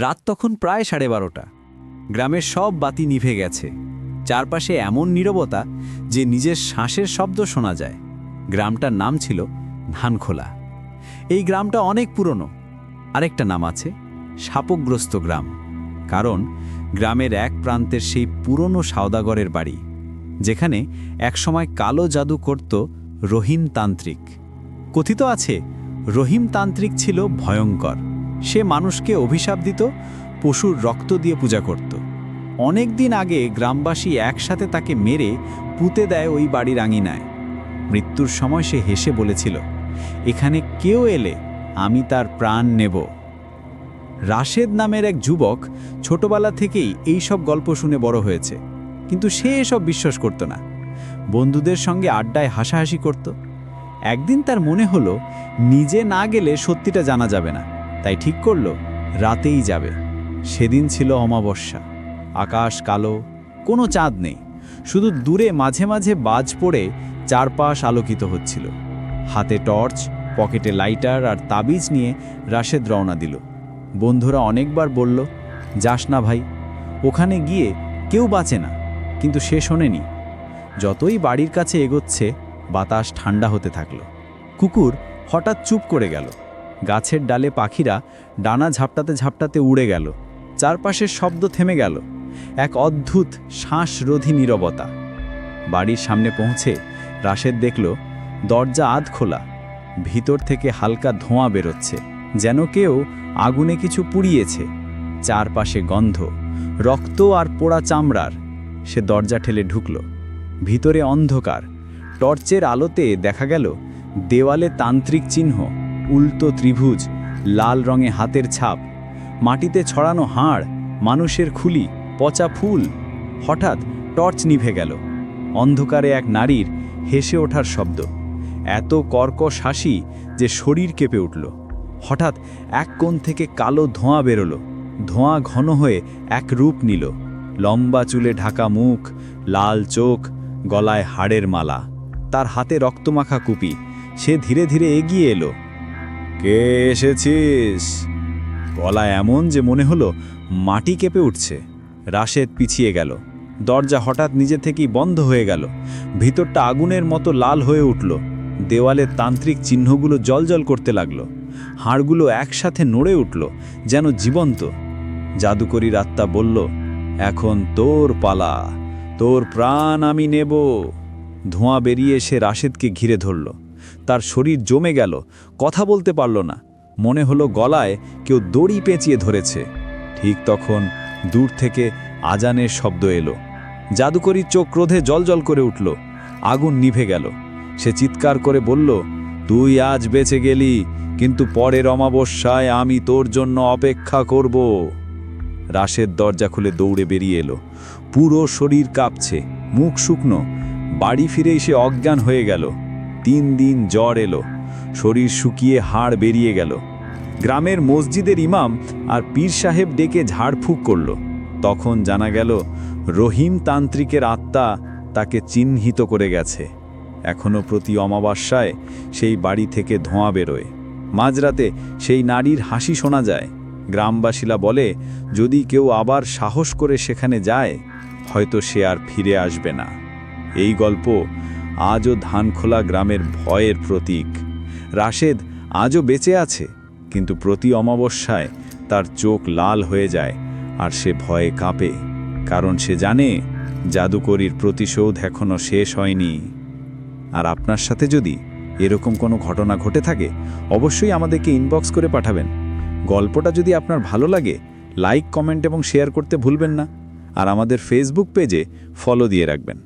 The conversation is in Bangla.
রাত তখন প্রায় সাড়ে বারোটা। গ্রামের সব বাতি নিভে গেছে। চারপাশে এমন নীরবতা যে নিজের শ্বাসের শব্দ শোনা যায়। গ্রামটার নাম ছিল ধানখোলা। এই গ্রামটা অনেক পুরনো। আরেকটা নাম আছে সাপগ্রস্ত গ্রাম। কারণ গ্রামের এক প্রান্তের সেই পুরনো সাওদাগরের বাড়ি, যেখানে একসময় কালো জাদু করত রহিম তান্ত্রিক কথিত আছে রহিম তান্ত্রিক ছিল ভয়ঙ্কর। সে মানুষকে অভিশাপ দিত, পশুর রক্ত দিয়ে পূজা করত। অনেক দিন আগে গ্রামবাসী একসাথে তাকে মেরে পুঁতে দেয় ওই বাড়ির আঙিনায়। মৃত্যুর সময় সে হেসে বলেছিল, এখানে কেউ এলে আমি তার প্রাণ নেব। রাশেদ নামের এক যুবক ছোটবেলা থেকেই এই সব গল্প শুনে বড় হয়েছে, কিন্তু সে এসব বিশ্বাস করত না। বন্ধুদের সঙ্গে আড্ডায় হাসাহাসি করত। একদিন তার মনে হলো, নিজে না গেলে সত্যিটা জানা যাবে না। তাই ঠিক করল, রাতেই যাবে। সেদিন ছিল অমাবস্যা। আকাশ কালো, কোনো চাঁদ নেই। শুধু দূরে মাঝে মাঝে বাজ পড়ে চারপাশ আলোকিত হচ্ছিল। হাতে টর্চ, পকেটে লাইটার আর তাবিজ নিয়ে রাশেদ রওনা দিল। বন্ধুরা অনেকবার বলল, যাস না ভাই, ওখানে গিয়ে কেউ বাঁচে না, কিন্তু সে শোনেনি। যতই বাড়ির কাছে এগোচ্ছে, বাতাস ঠান্ডা হতে থাকল। কুকুর হঠাৎ চুপ করে গেল। গাছের ডালে পাখিরা ডানা ঝাপটাতে ঝাপটাতে উড়ে গেল। চারপাশের শব্দ থেমে গেল। এক অদ্ভুত শ্বাসরোধী নীরবতা। বাড়ির সামনে পৌঁছে রাশেদ দেখল, দরজা আধ খোলা। ভিতর থেকে হালকা ধোঁয়া বেরোচ্ছে, যেন কেউ আগুনে কিছু পুড়িয়েছে। চারপাশে গন্ধ, রক্ত আর পোড়া চামড়ার। সে দরজা ঠেলে ঢুকল। ভিতরে অন্ধকার। টর্চের আলোতে দেখা গেল, দেওয়ালে তান্ত্রিক চিহ্ন। উল্টো ত্রিভুজ, লাল রঙে হাতের ছাপ, মাটিতে ছড়ানো হাড়, মানুষের খুলি, পচা ফুল। হঠাৎ টর্চ নিভে গেল। অন্ধকারে এক নারীর হেসে ওঠার শব্দ। এত কর্কশ হাসি যে শরীর কেঁপে উঠল। হঠাৎ এক কোণ থেকে কালো ধোঁয়া বেরোলো। ধোঁয়া ঘন হয়ে এক রূপ নিল। লম্বা চুলে ঢাকা মুখ, লাল চোখ, গলায় হাড়ের মালা। তার হাতে রক্তমাখা কুপি। সে ধীরে ধীরে এগিয়ে এলো। কে এসেছিস? গলা এমন যে মনে হলো মাটি কেঁপে উঠছে। রাশেদ পিছিয়ে গেল। দরজা হঠাৎ নিজে থেকেই বন্ধ হয়ে গেল। ভিতরটা আগুনের মতো লাল হয়ে উঠল। দেওয়ালে তান্ত্রিক চিহ্নগুলো জলজল করতে লাগল। হাড়গুলো একসাথে নড়ে উঠল, যেন জীবন্ত। জাদুকরীর আত্মা বলল, এখন তোর পালা, তোর প্রাণ আমি নেব। ধোঁয়া বেরিয়ে এসে রাশেদকে ঘিরে ধরল। তার শরীর জমে গেল, কথা বলতে পারল না। মনে হলো গলায় কেউ দড়ি পেঁচিয়ে ধরেছে। ঠিক তখন দূর থেকে আজানের শব্দ এলো। জাদুকরীর চোখ ক্রোধে জলজল করে উঠল। আগুন নিভে গেল। সে চিৎকার করে বলল, তুই আজ বেঁচে গেলি, কিন্তু পরের অমাবস্যায় আমি তোর জন্য অপেক্ষা করব। রাশের দরজা খুলে দৌড়ে বেরিয়ে এলো। পুরো শরীর কাঁপছে, মুখ শুকনো। বাড়ি ফিরেই সে অজ্ঞান হয়ে গেল। তিন দিন জ্বর এলো। শরীর শুকিয়ে হাড় বেরিয়ে গেল। গ্রামের মসজিদের ইমাম আর পীর সাহেব ডেকে ঝাড়ফুঁক করল। তখন জানা গেল, রহিম তান্ত্রিকের আত্মা তাকে চিহ্নিত করে গেছে। এখনও প্রতি অমাবস্যায় সেই বাড়ি থেকে ধোঁয়া বেরোয়। মাঝরাতে সেই নারীর হাসি শোনা যায়। গ্রামবাসীরা বলে, যদি কেউ আবার সাহস করে সেখানে যায়, হয়তো সে আর ফিরে আসবে না। এই গল্প আজও ধানখোলা গ্রামের ভয়ের প্রতীক। রাশেদ আজও বেঁচে আছে, কিন্তু প্রতি অমাবস্যায় তার চোখ লাল হয়ে যায় আর সে ভয়ে কাঁপে, কারণ সে জানে জাদুকরীর প্রতিশোধ এখনও শেষ হয়নি। আর আপনার সাথে যদি এরকম কোনো ঘটনা ঘটে থাকে, অবশ্যই আমাদেরকে ইনবক্স করে পাঠাবেন। গল্পটা যদি আপনার ভালো লাগে লাইক কমেন্ট এবং শেয়ার করতে ভুলবেন না। আর আমাদের ফেসবুক পেজে ফলো দিয়ে রাখবেন।